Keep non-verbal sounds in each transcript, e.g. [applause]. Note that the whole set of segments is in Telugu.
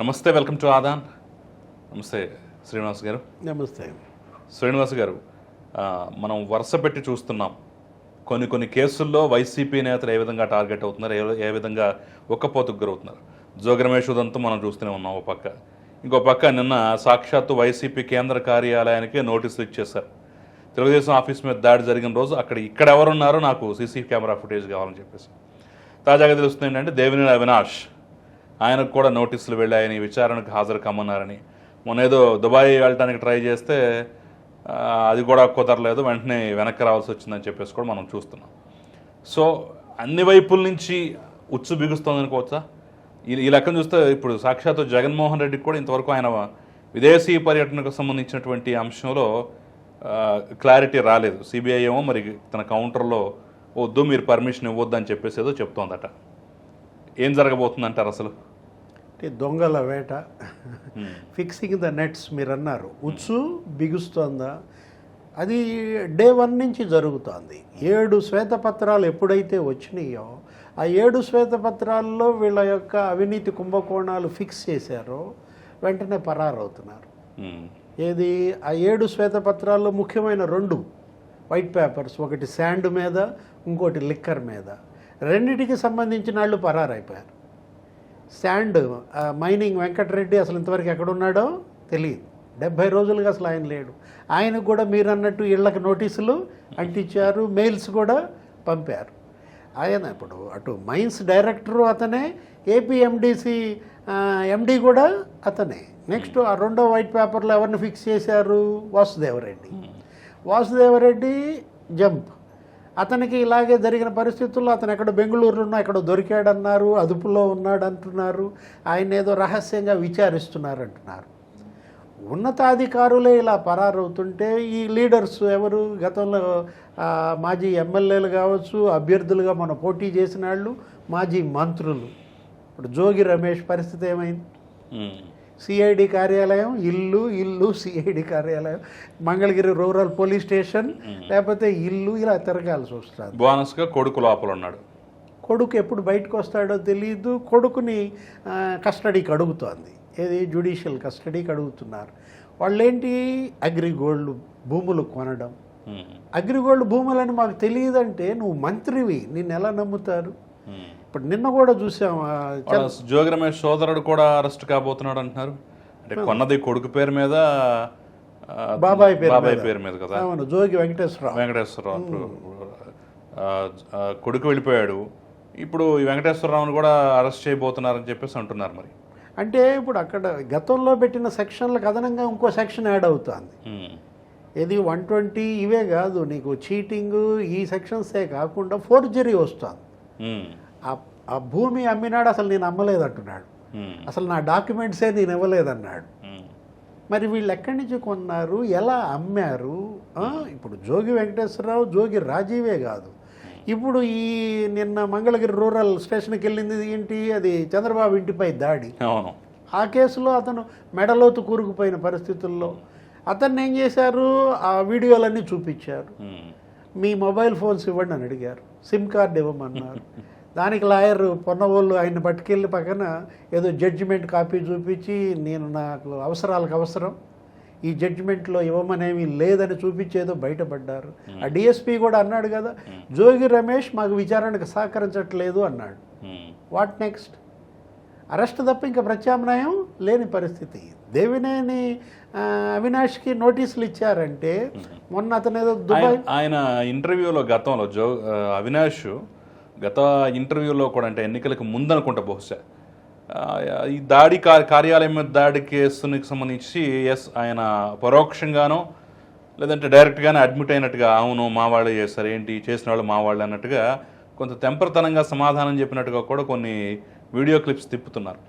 నమస్తే వెల్కమ్ టు ఆదాన్. నమస్తే శ్రీనివాస్ గారు. నమస్తే. శ్రీనివాస్ గారు మనం వరుస పెట్టి చూస్తున్నాం. కొన్ని కొన్ని కేసుల్లో వైసీపీ నేతలు ఏ విధంగా టార్గెట్ అవుతున్నారు ఏ ఏ విధంగా ఒక్కపోతుకు గురవుతున్నారు? జోగరమేష్ ఉదంతా మనం చూస్తూనే ఉన్నాం ఒక పక్క. ఇంకో పక్క నిన్న సాక్షాత్తు వైసీపీ కేంద్ర కార్యాలయానికి నోటీసులు ఇచ్చేశారు. తెలుగుదేశం ఆఫీస్ మీద దాడి జరిగిన రోజు అక్కడ ఇక్కడ ఎవరున్నారో నాకు సీసీ కెమెరా ఫుటేజ్ కావాలని చెప్పేసి. తాజాగా తెలుస్తుంది ఏంటంటే దేవినేని అవినాష్ ఆయనకు కూడా నోటీసులు వెళ్ళాయని విచారణకు హాజరు కమ్మన్నారని మొన్న ఏదో దుబాయ్ వెళ్ళడానికి ట్రై చేస్తే అది కూడా కుదరలేదు వెంటనే వెనక్కి రావాల్సి వచ్చిందని చెప్పేసి కూడా మనం చూస్తున్నాం. సో అన్ని వైపుల నుంచి ఉచ్చు బిగుస్తుంది అనుకోవచ్చా? ఈ లెక్కను చూస్తే ఇప్పుడు సాక్షాత్తు జగన్మోహన్ రెడ్డికి కూడా ఇంతవరకు ఆయన విదేశీ పర్యటనకు సంబంధించినటువంటి అంశంలో క్లారిటీ రాలేదు. సిబిఐ ఏమో మరి తన కౌంటర్లో వద్దు మీరు పర్మిషన్ ఇవ్వద్దు అని చెప్పేసి ఏదో చెప్తోందట. ఏం జరగబోతుందంటారు అసలు? అంటే దొంగల వేట. ఫిక్సింగ్ ద నెట్స్ మీరు అన్నారు ఉచ్చు బిగుస్తోందా? అది డే వన్ నుంచి జరుగుతోంది. ఏడు శ్వేతపత్రాలు ఎప్పుడైతే వచ్చినాయో ఆ ఏడు శ్వేతపత్రాల్లో వీళ్ళ యొక్క అవినీతి కుంభకోణాలు ఫిక్స్ చేశారో వెంటనే పరారవుతున్నారు. ఏది? ఆ ఏడు శ్వేతపత్రాల్లో ముఖ్యమైన రెండు. వైట్ పేపర్స్ ఒకటి శాండ్ మీద ఇంకోటి లిక్కర్ మీద. రెండిటికి సంబంధించిన వాళ్ళు పరారైపోయారు. శాండ్ మైనింగ్ వెంకటరెడ్డి అసలు ఇంతవరకు ఎక్కడున్నాడో తెలియదు. డెబ్భై రోజులుగా అసలు ఆయన లేడు. ఆయనకు కూడా మీరు అన్నట్టు ఇళ్ళకి నోటీసులు అంటించారు మెయిల్స్ కూడా పంపారు. ఆయన ఇప్పుడు అటు మైన్స్ డైరెక్టరు అతనే ఏపీ ఎండిసి ఎండి కూడా అతనే. నెక్స్ట్ ఆ రెండో వైట్ పేపర్లో ఎవరిని ఫిక్స్ చేశారు? వాసుదేవరెడ్డి. వాసుదేవరెడ్డి జంప్. అతనికి ఇలాగే జరిగిన పరిస్థితుల్లో అతను ఎక్కడ బెంగళూరులో ఎక్కడ దొరికాడన్నారు అదుపులో ఉన్నాడు అంటున్నారు ఆయన ఏదో రహస్యంగా విచారిస్తున్నారు అంటున్నారు ఉన్నతాధికారులే ఇలా పరారవుతుంటే ఈ లీడర్స్ ఎవరు? గతంలో మాజీ ఎమ్మెల్యేలు కావచ్చు అభ్యర్థులుగా మనం పోటీ చేసిన వాళ్ళు మాజీ మంత్రులు. ఇప్పుడు జోగి రమేష్ పరిస్థితి ఏమైంది? సిఐడి కార్యాలయం ఇల్లు ఇల్లు సిఐడి కార్యాలయం మంగళగిరి రూరల్ పోలీస్ స్టేషన్ లేకపోతే ఇల్లు ఇలా తిరగాల్సి వస్తుంది. బోనస్గా కొడుకు లోపల ఉన్నాడు. కొడుకు ఎప్పుడు బయటకు వస్తాడో తెలియదు కొడుకుని కస్టడీకి అడుగుతోంది. ఏది? జ్యుడిషియల్ కస్టడీకి అడుగుతున్నారు. వాళ్ళేంటి? అగ్రిగోల్డ్ భూములు కొనడం. అగ్రిగోల్డ్ భూములని మాకు తెలియదంటే నువ్వు మంత్రివి నిన్ను ఎలా నమ్ముతారు. ఇప్పుడు నిన్న కూడా చూసాం జోగి రమేష్ సోదరుడు కూడా అరెస్ట్ కాబోతున్నాడు అంటున్నారు. అంటే కొన్నది కొడుకు పేరు మీద బాబాయ్ పేరు బాబాయ్. పేరు మీద కదా. అవును జోగి వెంకటేశ్వరరావు. వెంకటేశ్వరరావు కొడుకు వెళ్ళిపోయాడు. ఇప్పుడు ఈ వెంకటేశ్వరరావుని కూడా అరెస్ట్ చేయబోతున్నారని చెప్పేసి అంటున్నారు మరి. అంటే ఇప్పుడు అక్కడ గతంలో పెట్టిన సెక్షన్లకు అదనంగా ఇంకో సెక్షన్ యాడ్ అవుతుంది. ఇది వన్ ట్వంటీ ఇవే కాదు నీకు చీటింగ్ ఈ సెక్షన్సే కాకుండా ఫోర్జరీ వస్తుంది. ఆ భూమి అమ్మినాడు అసలు నేను అమ్మలేదు అంటున్నాడు ఉమ్, అసలు నా డాక్యుమెంట్సే నేను ఇవ్వలేదన్నాడు. ఉమ్, మరి వీళ్ళు ఎక్కడి నుంచి కొన్నారు? ఎలా అమ్మారు? ఇప్పుడు జోగి వెంకటేశ్వరరావు జోగి రాజీవే కాదు. ఇప్పుడు ఈ నిన్న మంగళగిరి రూరల్ స్టేషన్కి వెళ్ళింది ఏంటి? అది చంద్రబాబు ఇంటిపై దాడి. అవును. ఆ కేసులో అతను మెడలోతు కూరుకుపోయిన పరిస్థితుల్లో అతన్ని ఏం చేశారు? ఆ వీడియోలన్నీ చూపించారు. మీ మొబైల్ ఫోన్స్ ఇవ్వండి అని అడిగారు. SIM card ఇవ్వమన్నారు. [laughs] దానికి లాయర్ పొన్నవోళ్ళు ఆయన పట్టుకెళ్ళి పక్కన ఏదో జడ్జిమెంట్ కాపీ చూపించి నేను నాకు అవసరాలకు అవసరం. ఈ జడ్జిమెంట్లో ఇవ్వమనేమి లేదని చూపించేదో బయటపడ్డారు. ఆ డిఎస్పీ కూడా అన్నాడు కదా జోగి రమేష్ మాకు విచారణకు సహకరించట్లేదు అన్నాడు. వాట్ నెక్స్ట్ అరెస్ట్ తప్ప ఇంకా ప్రత్యామ్నాయం లేని పరిస్థితి. దేవినేని అవినాష్కి నోటీసులు ఇచ్చారంటే మొన్న అతను ఏదో దుబాయ్ ఆయన- ఇంటర్వ్యూలో గతంలో జో అవినాష్ గత ఇంటర్వ్యూలో కూడా అంటే ఎన్నికలకు ముందు అనుకుంటా బహుశా ఈ దాడి కార్యాలయం మీద దాడి కేసునికి సంబంధించి ఎస్ ఆయన పరోక్షంగానో లేదంటే డైరెక్ట్గానే అడ్మిట్ అయినట్టుగా అవును మా వాళ్ళు చేస్తారు ఏంటి చేసిన వాళ్ళు మా వాళ్ళు అన్నట్టుగా కొంత తెంపరతనంగా సమాధానం చెప్పినట్టుగా కూడా కొన్ని వీడియో క్లిప్స్ తిప్పుతున్నారు.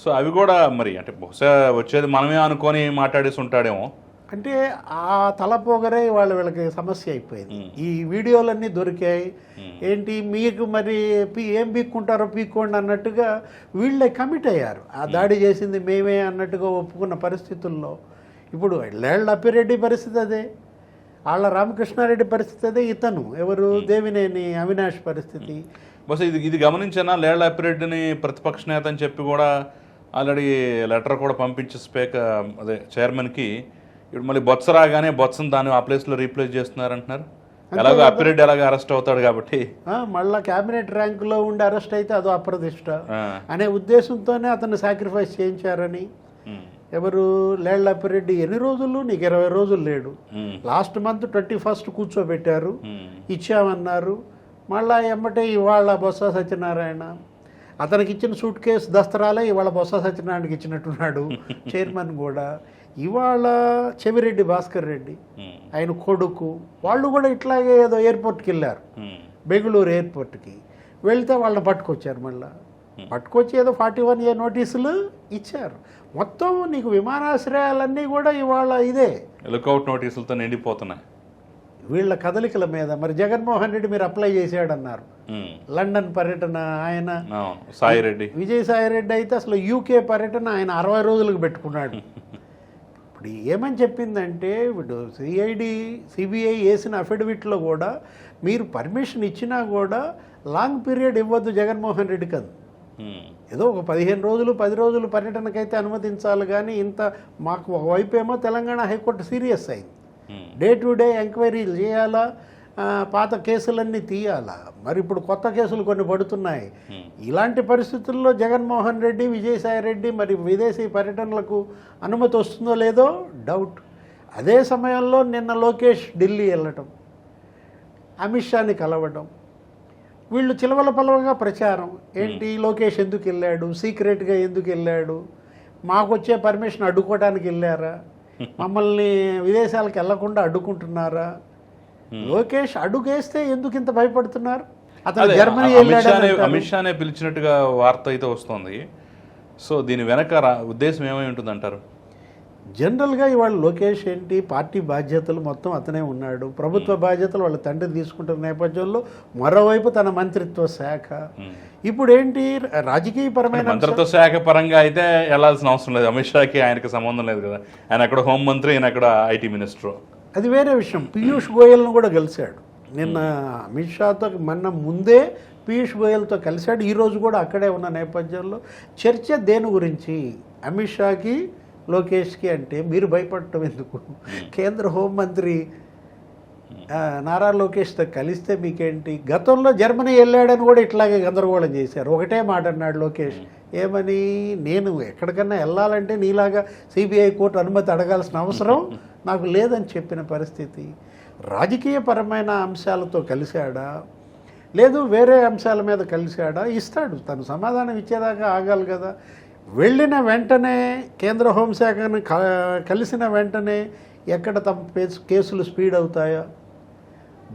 సో అవి కూడా మరి అంటే బహుశా వచ్చేది మనమే అనుకొని మాట్లాడేసి ఉంటాడేమో. అంటే ఆ తలపోగరే వాళ్ళ వీళ్ళకి సమస్య అయిపోయింది. ఈ వీడియోలన్నీ దొరికాయి. ఏంటి మీకు మరి పీ ఏం పీక్కుంటారో పీక్కోండి అన్నట్టుగా వీళ్ళే కమిట్ అయ్యారు. ఆ దాడి చేసింది మేమే అన్నట్టుగా ఒప్పుకున్న పరిస్థితుల్లో. ఇప్పుడు లేళ్ళ అప్పిరెడ్డి పరిస్థితి అదే. ఆళ్ళ రామకృష్ణారెడ్డి పరిస్థితి అదే. ఇతను ఎవరు? దేవినేని అవినాష్ పరిస్థితి. బస్ ఇది ఇది గమనించినా? లేళ్ళ అప్పిరెడ్డిని ప్రతిపక్ష నేత అని చెప్పి కూడా ఆల్రెడీ లెటర్ కూడా పంపించి స్పీకర్ అదే చైర్మన్కి ఇప్పుడు మళ్ళీ బొత్స రాగానే బొత్సను దాన్ని ఆ ప్లేస్లో రీప్లేస్ చేస్తున్నారు అంటున్నారు ఎలాగో అప్పిరెడ్డి ఎలాగో అరెస్ట్ అవుతాడు కాబట్టి. మళ్ళా క్యాబినెట్ ర్యాంకులో ఉండి అరెస్ట్ అయితే అదో అప్రదిష్ట ఆ, అనే ఉద్దేశంతోనే అతన్ని సాక్రిఫైస్ చేయించారని. ఎవరు? లేళ్ళప్పిరెడ్డి ఎన్ని రోజులు? నీకు ఇరవై రోజులు లేడు. లాస్ట్ మంత్ ట్వంటీ ఫస్ట్ కూర్చోబెట్టారు. ఇచ్చామన్నారు. మళ్ళా ఎమ్మటే ఇవాళ బొత్స సత్యనారాయణ అతనికి ఇచ్చిన సూట్ కేసు దస్తరాలే ఇవాళ బొత్స సత్యనారాయణకి ఇచ్చినట్టున్నాడు. [laughs] చైర్మన్ కూడా. ఇవాళ చెవిరెడ్డి భాస్కర్ రెడ్డి ఆయన కొడుకు వాళ్ళు కూడా ఇట్లాగే ఏదో ఎయిర్పోర్ట్కి వెళ్ళారు. బెంగళూరు ఎయిర్పోర్ట్కి వెళ్తే వాళ్ళని పట్టుకొచ్చారు మళ్ళా. పట్టుకొచ్చి ఏదో ఫార్టీ వన్ ఏ నోటీసులు ఇచ్చారు. మొత్తం నీకు విమానాశ్రయాలన్నీ కూడా ఇవాళ ఇదే. లుకౌట్ నోటీసులతో నిండిపోతున్నాయి. వీళ్ళ కదలికల మీద మరి జగన్మోహన్ రెడ్డి మీరు అప్లై చేశాడన్నారు. లండన్ పర్యటన ఆయన అవును సాయి రెడ్డి. విజయసాయి రెడ్డి అయితే అసలు యూకే పర్యటన ఆయన అరవై రోజులకు పెట్టుకున్నాడు. ఇప్పుడు ఏమని చెప్పిందంటే ఇప్పుడు సిఐడి సిబిఐ వేసిన అఫిడవిట్లో కూడా మీరు పర్మిషన్ ఇచ్చినా కూడా లాంగ్ పీరియడ్ ఇవ్వద్దు జగన్మోహన్ రెడ్డికి అది ఉమ్, ఏదో ఒక పదిహేను రోజులు పది రోజులు పర్యటనకైతే అనుమతించాలి కానీ ఇంత మాకు ఒకవైపు ఏమో తెలంగాణ హైకోర్టు సీరియస్ అయింది. డే టు డే ఎంక్వైరీలు చేయాలా? పాత కేసులన్నీ తీయాలా? మరి ఇప్పుడు కొత్త కేసులు కొన్ని పడుతున్నాయి. ఉమ్, ఇలాంటి పరిస్థితుల్లో జగన్మోహన్ రెడ్డి విజయసాయి రెడ్డి మరి విదేశీ పర్యటనలకు అనుమతి వస్తుందో లేదో డౌట్ అదే సమయంలో నిన్న లోకేష్ ఢిల్లీ వెళ్ళటం అమిత్ షాని కలవడం వీళ్ళు చిలవల పలవగా ప్రచారం. ఏంటి లోకేష్ ఎందుకు వెళ్ళాడు? సీక్రెట్గా ఎందుకు వెళ్ళాడు? మాకు వచ్చే పర్మిషన్ అడ్డుకోవడానికి వెళ్ళారా? మమ్మల్ని విదేశాలకు వెళ్ళకుండా అడ్డుకుంటున్నారా? లోకేష్ అడుగేస్తే ఎందుకు ఇంత భయపడుతున్నారు? అతను జర్మనీ అమిత్ షానే పిలిచినట్టుగా వార్త అయితే వస్తుంది. సో దీని వెనక ఉద్దేశం ఏమై ఉంటుంది అంటారు జనరల్గా ఇవాళ లోకేష్ ఏంటి? పార్టీ బాధ్యతలు మొత్తం అతనే ఉన్నాడు. ప్రభుత్వ బాధ్యతలు వాళ్ళ తండ్రి తీసుకుంటున్న నేపథ్యంలో మరోవైపు తన మంత్రిత్వ శాఖ. ఇప్పుడు ఏంటి రాజకీయపరమైన మంత్రిత్వ శాఖ పరంగా అయితే వెళ్ళాల్సిన అవసరం లేదు. అమిత్ షాకి ఆయనకి సంబంధం లేదు కదా. ఆయన అక్కడ హోంమంత్రి ఈయన అక్కడ ఐటీ మినిస్టర్. అది వేరే విషయం. పీయూష్ గోయల్ను కూడా కలిశాడు నిన్న అమిత్ షాతో మొన్న ముందే పీయూష్ గోయల్తో కలిశాడు. ఈ రోజు కూడా అక్కడే ఉన్న నేపథ్యంలో చర్చ దేని గురించి? అమిత్ షాకి లోకేష్కి అంటే మీరు భయపడటం ఎందుకు? కేంద్ర హోంమంత్రి నారా లోకేష్తో కలిస్తే మీకేంటి? గతంలో జర్మనీ వెళ్ళాడని కూడా ఇట్లాగే గందరగోళం చేశారు. ఒకటే మాట అన్నాడు లోకేష్. ఏమని? నేను ఎక్కడికన్నా వెళ్ళాలంటే నీలాగా సిబిఐ కోర్టు అనుమతి అడగాల్సిన అవసరం [laughs] నాకు లేదని చెప్పిన పరిస్థితి. రాజకీయపరమైన అంశాలతో కలిశాడా? లేదు వేరే అంశాల మీద కలిశాడా? ఇస్తాడు. తను సమాధానం ఇచ్చేదాకా ఆగాలి కదా. వెళ్ళిన వెంటనే కేంద్ర హోంశాఖను కలిసిన వెంటనే ఎక్కడ తమ కేసులు స్పీడ్ అవుతాయా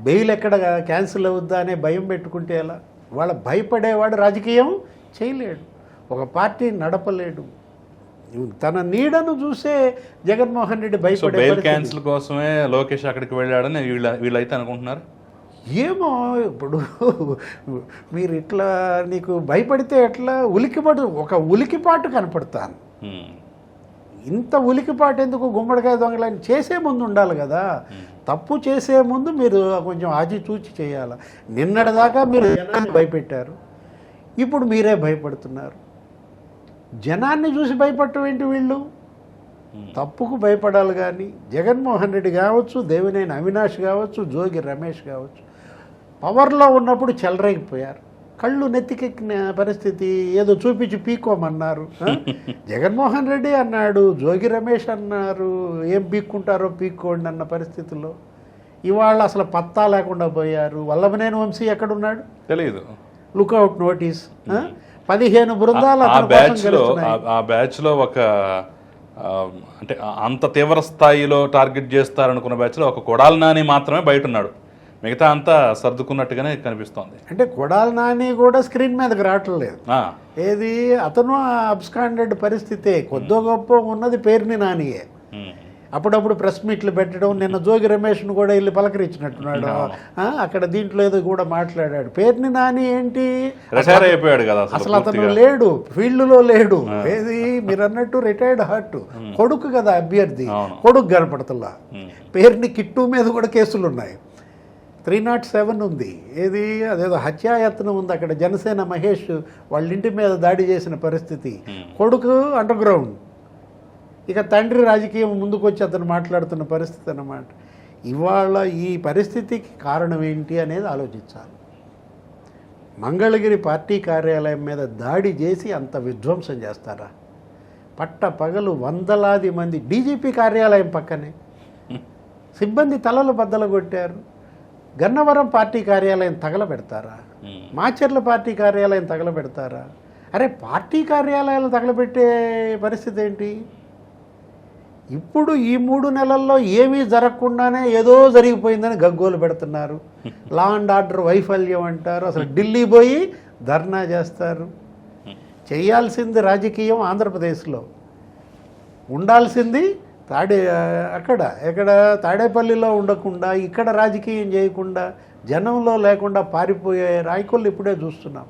బెయిల్ ఎక్కడ క్యాన్సిల్ అవుద్దా అనే భయం పెట్టుకుంటే ఎలా? వాళ్ళ భయపడేవాడు రాజకీయం చేయలేడు. ఒక పార్టీ నడపలేడు. తన నీడను చూసే జగన్మోహన్ రెడ్డి భయపడే. క్యాన్సిల్ కోసమే లోకేష్ అక్కడికి వెళ్ళాడని వీళ్ళ వీళ్ళైతే అనుకుంటున్నారు? ఏమో ఇప్పుడు మీరు ఇట్లా నీకు భయపడితే ఎట్లా? ఉలికిపడు ఒక ఉలికిపాటు కనపడతాను. ఇంత ఉలికిపాటు ఎందుకు గుమ్మడికాయ దొంగలని చేసే ముందు ఉండాలి కదా? తప్పు చేసే ముందు మీరు కొంచెం ఆచితూచి చేయాలి. నిన్నటిదాకా మీరు జనాన్ని భయపెట్టారు. ఇప్పుడు మీరే భయపడుతున్నారు. జనాన్ని చూసి భయపడటం ఏంటి వీళ్ళు? తప్పుకు భయపడాలి కానీ జగన్మోహన్ రెడ్డి కావచ్చు దేవినేని అవినాష్ కావచ్చు జోగి రమేష్ కావచ్చు పవర్లో ఉన్నప్పుడు చెలరేగిపోయారు. కళ్ళు నెత్తికెక్కిన పరిస్థితి ఏదో చూపించి పీక్కోమన్నారు? [laughs] జగన్మోహన్ రెడ్డి అన్నాడు జోగి రమేష్ అన్నారు ఏం పీక్కుంటారో పీక్కోండి అన్న పరిస్థితుల్లో. ఇవాళ అసలు పత్తా లేకుండా పోయారు. వల్లభనేని వంశీ ఎక్కడున్నాడు? తెలియదు లుకౌట్ నోటీస్? పదిహేను బృందాలు ఆ బ్యాచ్లో ఒక అంటే అంత తీవ్ర స్థాయిలో టార్గెట్ చేస్తారనుకున్న బ్యాచ్లో ఒక కొడాలి నాని మాత్రమే బయట ఉన్నాడు మిగతా అంతా సర్దుకున్నట్టుగానే కనిపిస్తోంది. అంటే కొడాలి నాని కూడా స్క్రీన్ మీదకి రావట్లేదు ఆ, ఏది? అతను అబ్స్కాండెడ్ పరిస్థితే కొద్దో గొప్ప ఉన్నది పేరుని నానియే. అప్పుడప్పుడు ప్రెస్ మీట్లు పెట్టడం నిన్న జోగి రమేష్ను కూడా వెళ్ళి పలకరించినట్టున్నాడు. అక్కడ దీంట్లో ఏదో కూడా మాట్లాడాడు. పేరుని నాని ఏంటి? అయిపోయాడు కదా అసలు అతను. లేడు ఫీల్డ్లో లేడు. ఏది? మీరు అన్నట్టు రిటైర్డ్ హార్ట్ కొడుకు కదా అభ్యర్థి. కొడుకు కనపడతల్లా ఉమ్, పేరుని కిట్టు మీద కూడా కేసులు ఉన్నాయి త్రీ నాట్ సెవెన్ ఉంది. ఏది? అదేదో హత్యాయత్నం ఉంది అక్కడ. జనసేన మహేష్ వాళ్ళ ఇంటి మీద దాడి చేసిన పరిస్థితి. కొడుకు అండర్ గ్రౌండ్ ఇక తండ్రి రాజకీయం ముందుకొచ్చి అతను మాట్లాడుతున్న పరిస్థితి అన్నమాట. ఇవాళ ఈ పరిస్థితికి కారణం ఏంటి అనేది ఆలోచించాలి. మంగళగిరి పార్టీ కార్యాలయం మీద దాడి చేసి అంత విధ్వంసం చేస్తారా? పట్ట పగలు వందలాది మంది డీజీపీ కార్యాలయం పక్కనే. సిబ్బంది తలలు బద్దలు కొట్టారు. గన్నవరం పార్టీ కార్యాలయం తగలబెడతారా. మాచర్ల పార్టీ కార్యాలయం తగలబెడతారా? అరే పార్టీ కార్యాలయాలు తగలబెట్టే పరిస్థితి ఏంటి? ఇప్పుడు ఈ మూడు నెలల్లో ఏమీ జరగకుండానే ఏదో జరిగిపోయిందని గగ్గోలు పెడుతున్నారు. లా అండ్ ఆర్డర్ వైఫల్యం అంటారు. అసలు ఢిల్లీ పోయి ధర్నా చేస్తారు. చేయాల్సింది రాజకీయం ఆంధ్రప్రదేశ్లో. ఉండాల్సింది తాడే అక్కడ ఎక్కడ తాడేపల్లిలో ఉండకుండా ఇక్కడ రాజకీయం చేయకుండా జనంలో లేకుండా పారిపోయే రాయకులు ఇప్పుడే చూస్తున్నాం.